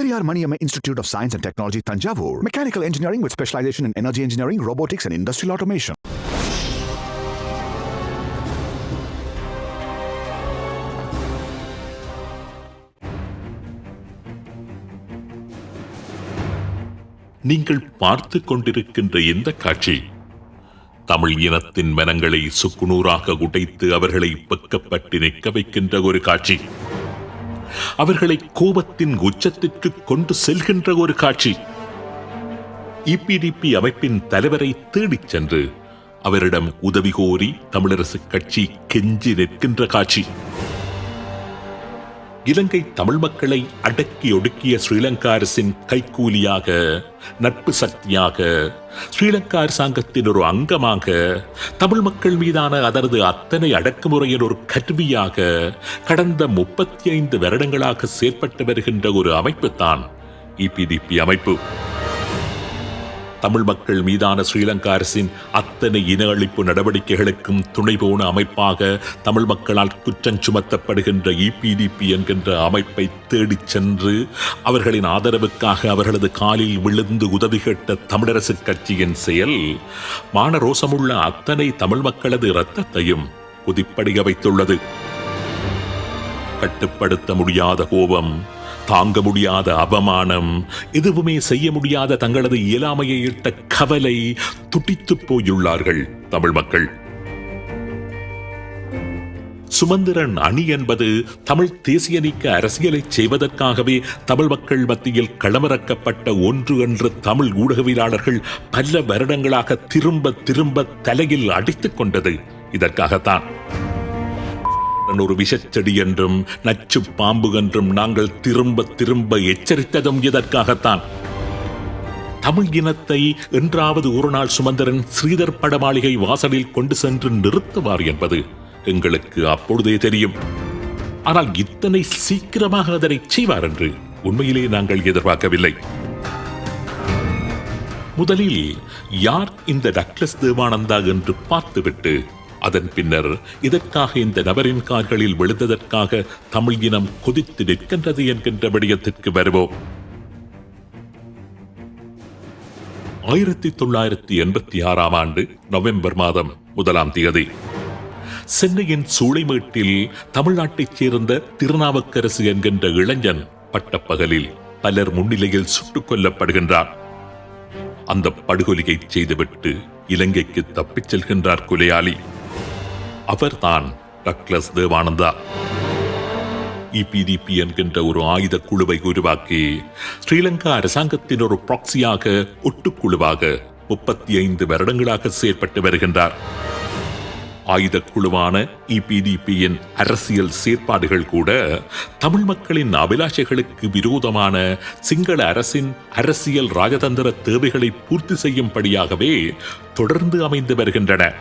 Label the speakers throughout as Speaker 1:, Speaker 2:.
Speaker 1: Periyar Maniammai Institute of Science and Technology Thanjavur mechanical engineering with specialisation in energy engineering robotics and industrial automation
Speaker 2: நீங்கள் பார்த்து கொண்டிருக்கின்ற இந்த காட்சி தமிழ் இனத்தின் மனங்களை சுக்குநூறாக உடைத்து அவர்களை பக்கப்பட்டு நிற்க வைக்கின்ற ஒரு காட்சி அவர்களை கோபத்தின் உச்சத்திற்கு கொண்டு செல்கின்ற ஒரு காட்சி. இபிடிபி அமைப்பின் தலைவரை தேடிச் சென்று அவரிடம் உதவி கோரி தமிழரசு கட்சி கெஞ்சி நிற்கின்ற காட்சி. இலங்கை தமிழ் மக்களை அடக்கி ஒடுக்கிய ஸ்ரீலங்கா அரசின் கைக்கூலியாக நட்பு சக்தியாக ஸ்ரீலங்கா அரசாங்கத்தின் ஒரு அங்கமாக தமிழ் மக்கள் மீதான அதனது அத்தனை அடக்குமுறையின் ஒரு கருவியாக கடந்த முப்பத்தி ஐந்து வருடங்களாக செயற்பட்டு வருகின்ற ஒரு அமைப்பு தான் இபிடிபி அமைப்பு. தமிழ் மக்கள் மீதான ஸ்ரீலங்கா அரசின் அத்தனை இன அழிப்பு நடவடிக்கைகளுக்கும் துணை போன அமைப்பாக தமிழ் மக்களால் குற்றம் சுமத்தப்படுகின்ற இபிடிபி என்கின்ற அமைப்பை தேடிச் சென்று அவர்களின் ஆதரவுக்காக அவர்களது காலில் விழுந்து உதவி கேட்ட தமிழரசு கட்சியின் செயல் மானரோசமுள்ள அத்தனை தமிழ் மக்களது இரத்தத்தையும் குதிப்படைய வைத்துள்ளது. கட்டுப்படுத்த முடியாத கோபம் தாங்க முடியாத அவமானம் எதுவுமே செய்ய முடியாத தங்களது இயலாமையை இட்ட கவலை துடித்துப் போயுள்ளார்கள் தமிழ் மக்கள். சுமந்திரன் அணி என்பது தமிழ் தேசிய நீக்க அரசியலை செய்வதற்காகவே தமிழ் மக்கள் மத்தியில் களமிறக்கப்பட்ட ஒன்று என்று தமிழ் ஊடகவியலாளர்கள் பல வருடங்களாக திரும்ப திரும்ப தலையில் அடித்துக் கொண்டது. இதற்காகத்தான். ஒரு விஷச்செடி என்றும் நச்சு பாம்பு என்றும் நாங்கள் திரும்ப திரும்ப எச்சரித்ததும் இதற்காகத்தான். தமிழ் இனத்தை என்றாவது ஒரு நாள் சுமந்தரன் ஸ்ரீதர் படமாளிகை வாசலில் கொண்டு சென்று நிறுத்துவார் என்பது எங்களுக்கு அப்பொழுதே தெரியும். ஆனால் இத்தனை சீக்கிரமாக அதனை செய்வார் என்று உண்மையிலே நாங்கள் எதிர்பார்க்கவில்லை. முதலில் யார் இந்த டக்ளஸ் தேவானந்தா என்று பார்த்துவிட்டு அதன் பின்னர் இதற்காக இந்த நபரின் கார்களில் விழுந்ததற்காக தமிழ் இனம் கொதித்து நிற்கின்றது என்கின்ற விடயத்திற்கு வருவோம். ஆயிரத்தி தொள்ளாயிரத்தி எண்பத்தி ஆறாம் ஆண்டு நவம்பர் மாதம் முதலாம் தேதி. சென்னையின் சூளைமேட்டில் தமிழ்நாட்டைச் சேர்ந்த திருநாவுக்கரசு என்கின்ற இளைஞன் பட்டப்பகலில் பலர் முன்னிலையில் சுட்டுக் கொல்லப்படுகின்றார் அந்த படுகொலையை செய்துவிட்டு இலங்கைக்கு தப்பிச் செல்கின்றார் கொலையாளி. அவர்தான் டக்ளஸ் தேவானந்தா. இபிடிபி என்கின்ற ஒரு ஆயுத குழுவை உருவாக்கி ஸ்ரீலங்கா அரசாங்கத்தின் ஒரு ப்ராக்சியாக ஒட்டுக்குழுவாக முப்பத்தி ஐந்து வருடங்களாக செயற்பட்டு வருகின்றார். ஆயுத குழுவான இபிடிபியின் அரசியல் செயற்பாடுகள் கூட தமிழ் மக்களின் அபிலாஷைகளுக்கு விரோதமான சிங்கள அரசின் அரசியல் ராஜதந்திர தேவைகளை பூர்த்தி செய்யும்படியாகவே தொடர்ந்து அமைந்து வருகின்றன.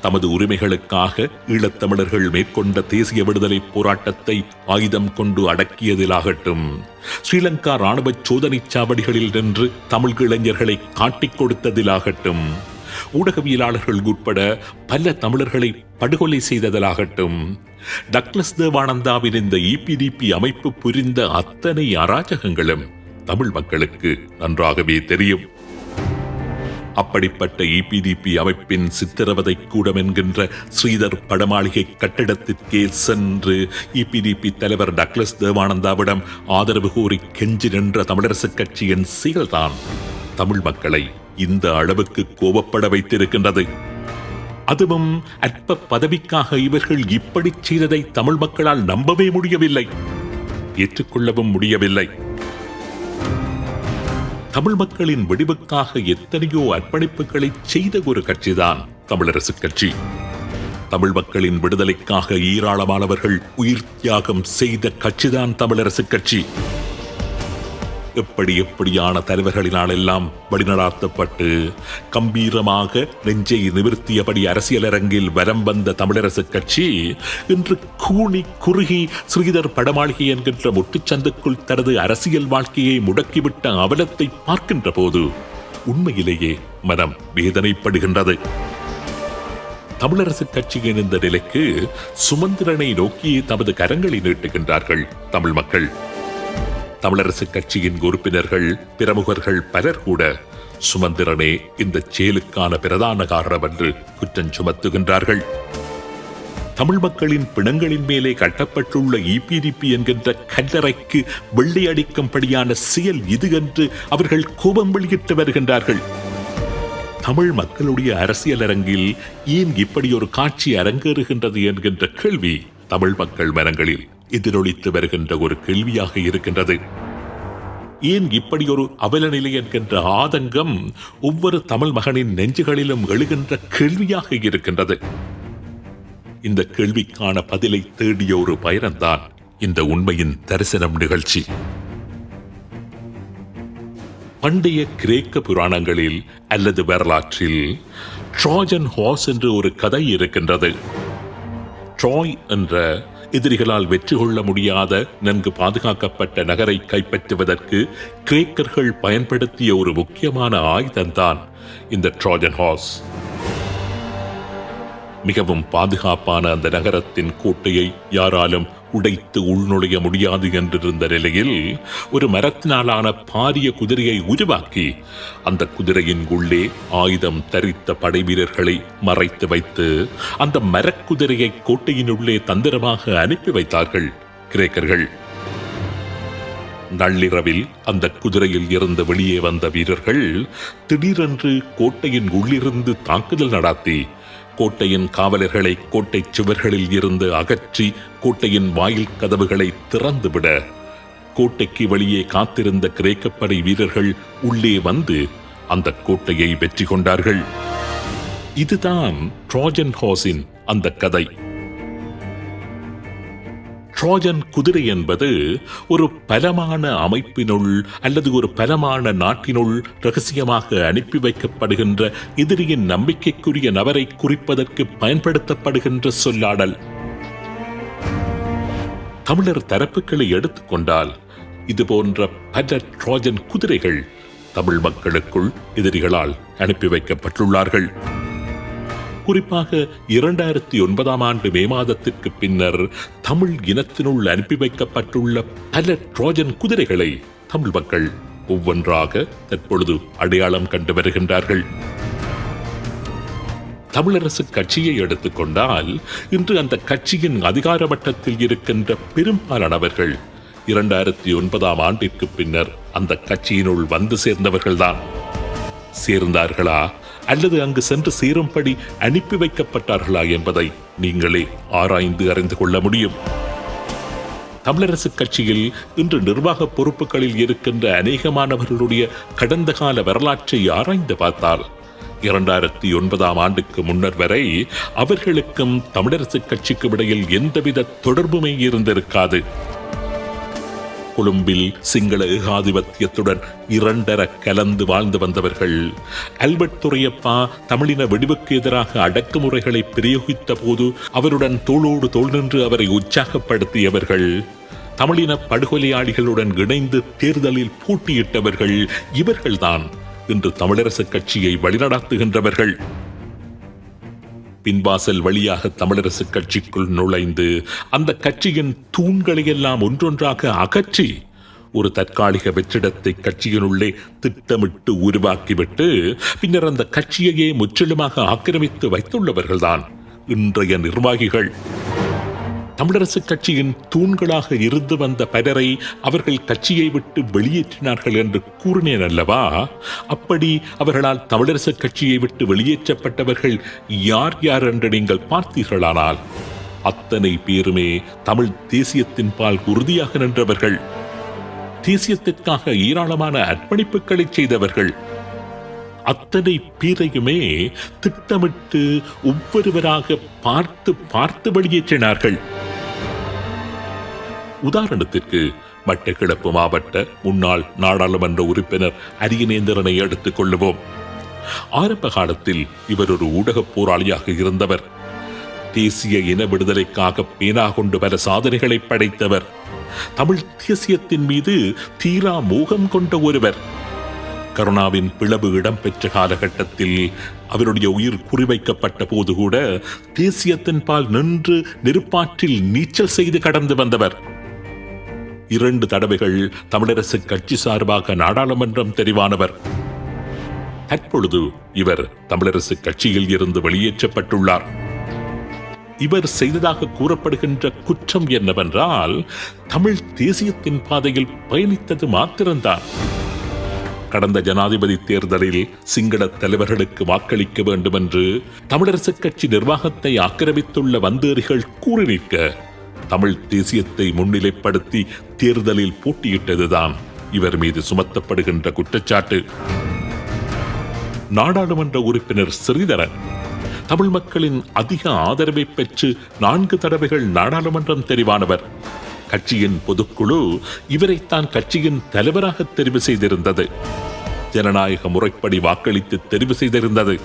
Speaker 2: தமது உரிமைகளுக்காக ஈழத்தமிழர்கள் மேற்கொண்ட தேசிய விடுதலை போராட்டத்தை ஆயுதம் கொண்டு அடக்கியதிலாகட்டும். ஸ்ரீலங்கா ராணுவ சோதனைச் சாவடிகளில் நின்று தமிழ் இளைஞர்களை காட்டிக் கொடுத்ததிலாகட்டும். ஊடகவியலாளர்கள் உட்பட பல தமிழர்களை படுகொலை செய்ததிலாகட்டும். டக்ளஸ் தேவானந்தாவின் இந்த இபிடிபி அமைப்பு புரிந்த அத்தனை அராஜகங்களும் தமிழ் மக்களுக்கு நன்றாகவே தெரியும். அப்படிப்பட்ட இபிடிபி அமைப்பின் சித்திரவதை கூடம் என்கின்ற ஸ்ரீதர் படமாளிகை கட்டிடத்திற்கே சென்று இபிடிபி தலைவர் டக்ளஸ் தேவானந்தாவிடம் ஆதரவு கோரி கெஞ்சி நின்ற தமிழரசுக் கட்சியின் செயல்தான் தமிழ் மக்களை இந்த அளவுக்கு கோபப்பட வைத்திருக்கின்றது. அதுவும் அற்ப பதவிக்காக இவர்கள் இப்படி செய்ததை தமிழ் மக்களால் நம்பவே முடியவில்லை. ஏற்றுக்கொள்ளவும் முடியவில்லை. தமிழ் மக்களின் விடிவுக்காக எத்தனையோ அர்ப்பணிப்புகளை செய்த ஒரு கட்சிதான் தமிழரசு கட்சி. தமிழ் மக்களின் விடுதலைக்காக ஈராளமானவர்கள் உயிர் தியாகம் செய்த கட்சிதான் தமிழரசு கட்சி. எப்படி எப்படியான தலைவர்களினால் எல்லாம் வழிநடாத்தப்பட்டு கம்பீரமாக நெஞ்சை நிமிர்த்தியபடி அரசியலரங்கில் வரம் வந்த தமிழரசு கட்சி இன்று கூணி குறுகி ஸ்ரீதர் படமாளிகை என்கின்ற முட்டுச்சந்துக்குள் தனது அரசியல் வாழ்க்கையை முடக்கிவிட்ட அவலத்தை பார்க்கின்ற போது உண்மையிலேயே மனம் வேதனைப்படுகின்றது. தமிழரசு கட்சியின் இந்த நிலைக்கு சுமந்திரனை நோக்கி தமது கரங்களை நீட்டுகின்றார்கள் தமிழ் மக்கள். தமிழரசு கட்சியின் உறுப்பினர்கள் பிரமுகர்கள் பலர் கூட சுமந்திரனே இந்த செயலுக்கான பிரதான காரணம் என்று குற்றம் சுமத்துகின்றார்கள். தமிழ் மக்களின் பிணங்களின் மேலே கட்டப்பட்டுள்ள இபிடிபி என்கின்ற கல்லறைக்கு வெள்ளையடிக்கும்படியான செயல் இது என்று அவர்கள் கோபம் வெளியிட்டு வருகின்றார்கள். தமிழ் மக்களுடைய அரசியல் அரங்கில் ஏன் இப்படி ஒரு காட்சி அரங்கேறுகின்றது என்கின்ற கேள்வி தமிழ் மக்கள் மனங்களில் எதிரொலித்து வருகின்ற ஒரு கேள்வியாக இருக்கின்றது. ஏன் இப்படி ஒரு அவலநிலை என்கின்ற ஆதங்கம் ஒவ்வொரு தமிழ் மகனின் நெஞ்சுகளிலும் எழுகின்ற கேள்வியாக இருக்கின்றது. இந்த கேள்விக்கான பதிலை தேடிய ஒரு பயணம்தான் இந்த உண்மையின் தரிசனம் நிகழ்ச்சி. பண்டைய கிரேக்க புராணங்களில் அல்லது வரலாற்றில் ட்ராஜன் ஹார்ஸ் என்று ஒரு கதை இருக்கின்றது. ட்ராய் என்ற எதிரிகளால் வெற்றி கொள்ள முடியாத நன்கு பாதுகாக்கப்பட்ட நகரை கைப்பற்றுவதற்கு கிரேக்கர்கள் பயன்படுத்திய ஒரு முக்கியமான ஆயுதம்தான் இந்த ட்ராஜன் ஹார்ஸ் மிகவும் பாதுகாப்பான அந்த நகரத்தின் கோட்டையை யாராலும் உடைத்து உள்நுழைய முடியாது என்றிருந்த நிலையில் ஒரு மரத்தினாலான பாரிய குதிரையை உருவாக்கி அந்த குதிரையின் உள்ளே ஆயுதம் தரித்த படை வீரர்களை மறைத்து வைத்து அந்த மரக்குதிரையை கோட்டையினுள்ளே தந்திரமாக அனுப்பி வைத்தார்கள் கிரேக்கர்கள். நள்ளிரவில் அந்த குதிரையில் இருந்து வெளியே வந்த வீரர்கள் திடீரென்று கோட்டையின் உள்ளிருந்து தாக்குதல் நடாத்தி கோட்டையின் காவலர்களை கோட்டை சுவர்களில் இருந்து அகற்றி கோட்டையின் வாயில் கதவுகளை திறந்துவிட கோட்டைக்கு வெளியே காத்திருந்த கிரேக்கப்படை வீரர்கள் உள்ளே வந்து அந்த கோட்டையை வெற்றி கொண்டார்கள். இதுதான் ட்ராஜன் ஹாஸின் அந்த கதை. ட்ரோஜன் குதிரை என்பது ஒரு பலமான அமைப்பினுள் அல்லது ஒரு பலமான நாட்டினுள் ரகசியமாக அனுப்பி வைக்கப்படுகின்ற எதிரியின் நம்பிக்கைக்குரிய நபரை குறிப்பதற்கு பயன்படுத்தப்படுகின்ற சொல்லாடல். தமிழர் தரப்புகளை எடுத்துக்கொண்டால் இது போன்ற பல ட்ரோஜன் குதிரைகள் தமிழ் மக்களுக்குள் எதிரிகளால் அனுப்பி வைக்கப்பட்டுள்ளார்கள். குறிப்பாக இரண்டாயிரத்தி ஒன்பதாம் ஆண்டு மே மாதத்திற்கு பின்னர் தமிழ் இனத்தினுள் அனுப்பி வைக்கப்பட்டுள்ள பல ட்ரோஜன் குதிரைகளை தமிழ் மக்கள் ஒவ்வொன்றாக தற்பொழுது அடையாளம் கண்டு வருகின்றார்கள். தமிழரசு கட்சியை எடுத்துக்கொண்டால் இன்று அந்த கட்சியின் அதிகார மட்டத்தில் இருக்கின்ற பெரும்பாலானவர்கள் இரண்டாயிரத்தி ஒன்பதாம் ஆண்டிற்கு பின்னர் அந்த கட்சியினுள் வந்து சேர்ந்தவர்கள்தான். சேர்ந்தார்களா? அல்லது அங்கு சென்று சேரும்படி அனுப்பி வைக்கப்பட்டார்களா என்பதை நீங்களே ஆராய்ந்து அறிந்து கொள்ள முடியும். தமிழரசு கட்சியில் இன்று நிர்வாக பொறுப்புகளில் இருக்கின்ற அநேகமானவர்களுடைய கடந்த கால வரலாற்றை ஆராய்ந்து பார்த்தால் இரண்டாயிரத்தி ஒன்பதாம் ஆண்டுக்கு முன்னர் வரை அவர்களுக்கும் தமிழரசு கட்சிக்கும் இடையில் எந்தவித தொடர்புமே இருந்திருக்காது. கொழும்பில் சிங்கள ஏகாதிபத்தியத்துடன் இரண்டர கலந்து வாழ்ந்து வந்தவர்கள். அல்பர்ட் துரையப்பா தமிழின வெடிவுக்கு எதிராக அடக்குமுறைகளை பிரயோகித்த போது அவருடன் தோளோடு தோள் நின்று அவரை உற்சாகப்படுத்தியவர்கள். தமிழின படுகொலையாளிகளுடன் இணைந்து தேர்தலில் போட்டியிட்டவர்கள் இவர்கள்தான். இன்று தமிழரசுக் கட்சியை வழிநடத்துகின்றவர்கள். பின்வாசல் வழியாக தமிழரசு கட்சிக்குள் நுழைந்து அந்த கட்சியின் தூண்களையெல்லாம் ஒன்றொன்றாக அகற்றி ஒரு தற்காலிக வெற்றிடத்தை கட்சியினுள்ளே திட்டமிட்டு உருவாக்கிவிட்டு பின்னர் அந்த கட்சியையே முற்றிலுமாக ஆக்கிரமித்து வைத்துள்ளவர்கள்தான் இன்றைய நிர்வாகிகள். தமிழரசுக் கட்சியின் தூண்களாக இருந்து வந்த பலரை அவர்கள் கட்சியை விட்டு வெளியேற்றினார்கள் என்று கூறினேன் அல்லவா? அப்படி அவர்களால் தமிழரசுக் கட்சியை விட்டு வெளியேற்றப்பட்டவர்கள் யார் யார் என்று நீங்கள் பார்த்தீர்களானால் அத்தனை பேருமே தமிழ் தேசியத்தின் பால் உறுதியாக நின்றவர்கள். தேசியத்திற்காக ஏராளமான அர்ப்பணிப்புகளை செய்தவர்கள். அத்தனை பேரையுமே திட்டமிட்டு ஒவ்வொருவராக பார்த்து பார்த்து வெளியேற்றினார்கள். உதாரணத்திற்கு மட்டக்கிழப்பு மாவட்ட முன்னாள் நாடாளுமன்ற உறுப்பினர் அரியநேந்திரனை எடுத்துக் கொள்ளுவோம். ஆரம்ப காலத்தில் இவர் ஒரு ஊடகப் போராளியாக இருந்தவர். தேசிய இன விடுதலைக்காக பேனா கொண்டு பல சாதனைகளை படைத்தவர். தமிழ் தேசியத்தின் மீது தீரா மோகம் கொண்ட ஒருவர். கருணாவின் பிளவு இடம்பெற்ற காலகட்டத்தில் அவருடைய உயிர் குறிவைக்கப்பட்ட போது கூட தேசியத்தின் பால் நின்று நெருப்பாற்றில் நீச்சல் செய்து கடந்து வந்தவர். இரண்டு தடவைகள் தமிழரசு கட்சி சார்பாக நாடாளுமன்றம் தெரிவானவர். தற்பொழுது இவர் தமிழரசு கட்சியில் இருந்து வெளியேற்றப்பட்டுள்ளார். இவர் செய்ததாக கூறப்படுகின்ற குற்றம் என்னவென்றால் தமிழ் தேசியத்தின் பாதையில் பயணித்தது மாத்திரம்தான். கடந்த ஜனாதிபதி தேர்தலில் சிங்கள தலைவர்களுக்கு வாக்களிக்க வேண்டும் என்று தமிழரசுக் கட்சி நிர்வாகத்தை ஆக்கிரமித்துள்ள வந்தேறிகள் கூறி நிற்க தமிழ் தேசியத்தை முன்னிலைப்படுத்தி தேர்தலில் போட்டியிட்டதுதான் இவர் மீது சுமத்தப்படுகின்ற குற்றச்சாட்டு. நாடாளுமன்ற உறுப்பினர் ஸ்ரீதரன் தமிழ் மக்களின் அதிக ஆதரவை பெற்று நான்கு தடவைகள் நாடாளுமன்றம் தெரிவானவர். கட்சியின் பொதுக்குழு இவரைத்தான் கட்சியின் தலைவராக தெரிவு செய்திருந்தது. ஜனநாயக முறைப்படி வாக்களித்து தெரிவு செய்திருந்தது.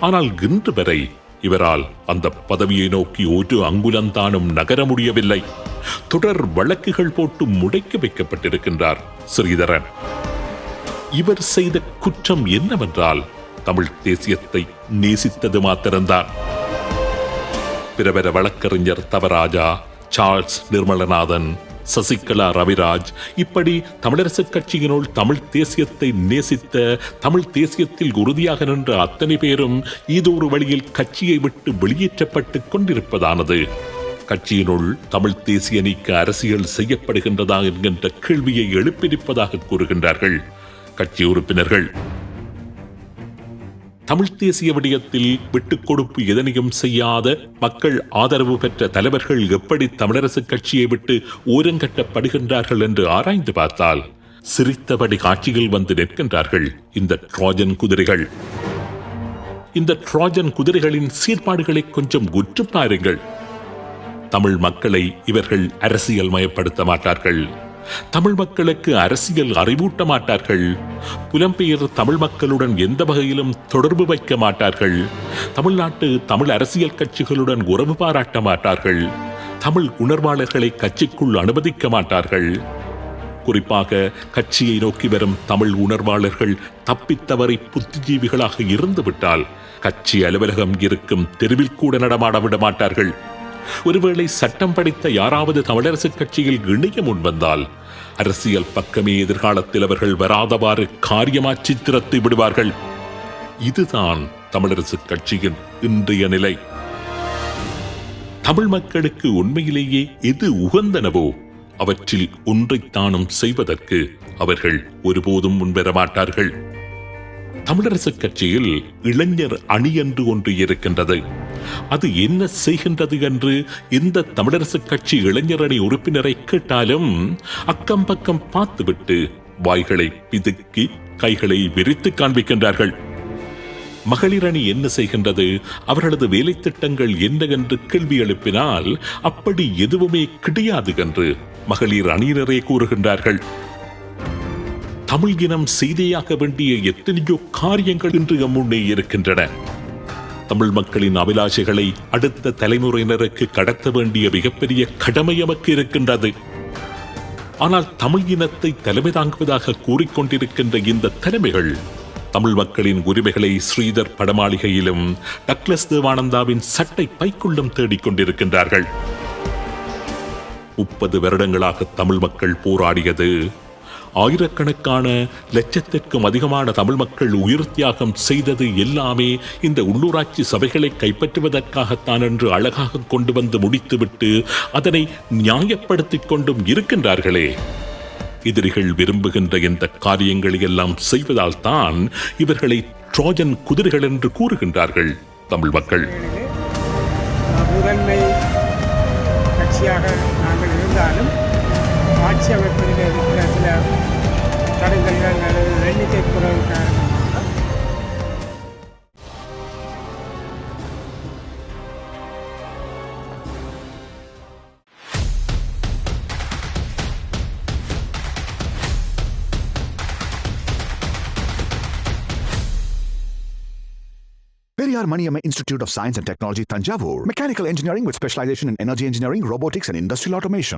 Speaker 2: ஆனால் இன்று வரை இவரால் அந்த பதவியை நோக்கி ஒரு அங்குலந்தானும் நகர முடியவில்லை. தொடர் வழக்குகள் போட்டு முடைக்க வைக்கப்பட்டிருக்கின்றார் ஸ்ரீதரன். இவர் செய்த குற்றம் என்னவென்றால் தமிழ் தேசியத்தை நேசித்தது மாத்திரம்தான். பிரபல வழக்கறிஞர் தவராஜா சார்ல்ஸ் நிர்மலநாதன் சசிகலா ரவிராஜ். இப்படி தமிழரசுக் கட்சியினுள் தமிழ் தேசியத்தை நேசித்த தமிழ் தேசியத்தில் உறுதியாக நின்ற அத்தனை பேரும் ஏதோ வழியில் கட்சியை விட்டு வெளியேற்றப்பட்டுக் கொண்டிருப்பதானது. கட்சியினுள் தமிழ் தேசிய நீக்க அரசியல் செய்யப்படுகின்றதா என்கின்ற கேள்வியை எழுப்பியிருப்பதாக கூறுகின்றார்கள். கட்சி உறுப்பினர்கள் தமிழ் தேசிய விடயத்தில் விட்டுக் கொடுப்பு எதனையும் செய்யாத மக்கள் ஆதரவு பெற்ற தலைவர்கள் எப்படி தமிழரசுக் கட்சியை விட்டு ஓரங்கட்டப்படுகின்றார்கள் என்று ஆராய்ந்து பார்த்தால் சிரித்தபடி காட்சியில் வந்து நிற்கின்றார்கள் இந்த ட்ராஜன் குதிரைகள். இந்த ட்ராஜன் குதிரைகளின் சீர்பாடுகளை கொஞ்சம் உற்று பாருங்கள். தமிழ் மக்களை இவர்கள் அரசியல் மயப்படுத்த மாட்டார்கள். தமிழ் மக்களுக்கு அரசியல் அறிவூட்ட மாட்டார்கள் புலம்பெயர் தமிழ் மக்களுடன் எந்த வகையிலும் தொடர்பு வைக்க மாட்டார்கள் தமிழ்நாட்டு தமிழ் அரசியல் கட்சிகளுடன் உறவு பாராட்ட மாட்டார்கள் தமிழ் உணர்வாளர்களை கட்சிக்குள் அனுமதிக்க மாட்டார்கள் குறிப்பாக கட்சியை நோக்கி வரும் தமிழ் உணர்வாளர்கள் தப்பித்தவரை புத்திஜீவிகளாக இருந்துவிட்டால் கட்சி அலுவலகம் இருக்கும் தெருவில் கூட நடமாட விட மாட்டார்கள் ஒருவேளை சட்டம் படித்த யாராவது தமிழரசுக் கட்சியில் இணைய முன்வந்தால் அரசியல் பக்கமே எதிர்காலத்தில் அவர்கள் வராதவாறு காரியமா திறத்து விடுவார்கள். இதுதான் தமிழரசுக் கட்சியின் இன்றைய நிலை. தமிழ் மக்களுக்கு உண்மையிலேயே எது உகந்தனவோ அவற்றில் ஒன்றைத்தானும் செய்வதற்கு அவர்கள் ஒருபோதும் முன்வர மாட்டார்கள் தமிழரசுக் கட்சியில் இளைஞர் அணி என்று ஒன்று இருக்கின்றது. அது என்ன செய்கின்றது என்று எந்த தமிழரசுக் கட்சி இளைஞர் அணி உறுப்பினரை கேட்டாலும் அக்கம் பக்கம் பார்த்துவிட்டு வாய்களை பிதுக்கி கைகளை விரித்து காண்பிக்கின்றார்கள். மகளிர் அணி என்ன செய்கின்றது? அவர்களது வேலை திட்டங்கள் என்ன என்று கேள்வி எழுப்பினால் அப்படி எதுவுமே கிடையாது என்று மகளிர் அணியினரே கூறுகின்றார்கள். தமிழ் இனம் செய்தியாக வேண்டிய எத்தனையோ காரியங்கள் இன்று முன்னே இருக்கின்றன. தமிழ் மக்களின் அபிலாஷைகளை அடுத்த தலைமுறையினருக்கு கடத்த வேண்டிய மிகப்பெரிய கடமை எமக்கு இருக்கின்றது. ஆனால் தமிழ் இனத்தை தலைமை தாங்குவதாக கூறிக்கொண்டிருக்கின்ற இந்த தலைமைகள் தமிழ் மக்களின் உரிமைகளை ஸ்ரீதர் படமாளிகையிலும் டக்ளஸ் தேவானந்தாவின் சட்டை பைக்குள்ளும் தேடிக் கொண்டிருக்கின்றார்கள். முப்பது வருடங்களாக தமிழ் மக்கள் போராடியது ஆயிரக்கணக்கான லட்சத்திற்கும் அதிகமான தமிழ் மக்கள் உயிர் தியாகம் செய்தது எல்லாமே இந்த உள்ளூராட்சி சபைகளை கைப்பற்றுவதற்காகத்தான் என்று அழகாக கொண்டு வந்து முடித்துவிட்டு அதனை நியாயப்படுத்திக் கொண்டும் இருக்கின்றார்களே. எதிரிகள் விரும்புகின்ற இந்த காரியங்களை எல்லாம் செய்வதால் தான் இவர்களை ட்ரோஜன் குதிரைகள் என்று கூறுகின்றார்கள் தமிழ் மக்கள்.
Speaker 3: முதன்மை கட்சியாக நாங்கள் இருந்தாலும் ஆட்சி அமைப்பதில் இருக்கிற சில தடங்கல்கள் அல்லது எண்ணிக்கை குறைவு காரணமாக
Speaker 1: Periyar Maniamma Institute of Science and Technology, Tanjavur. Mechanical engineering with specialization in energy engineering, robotics, and industrial automation.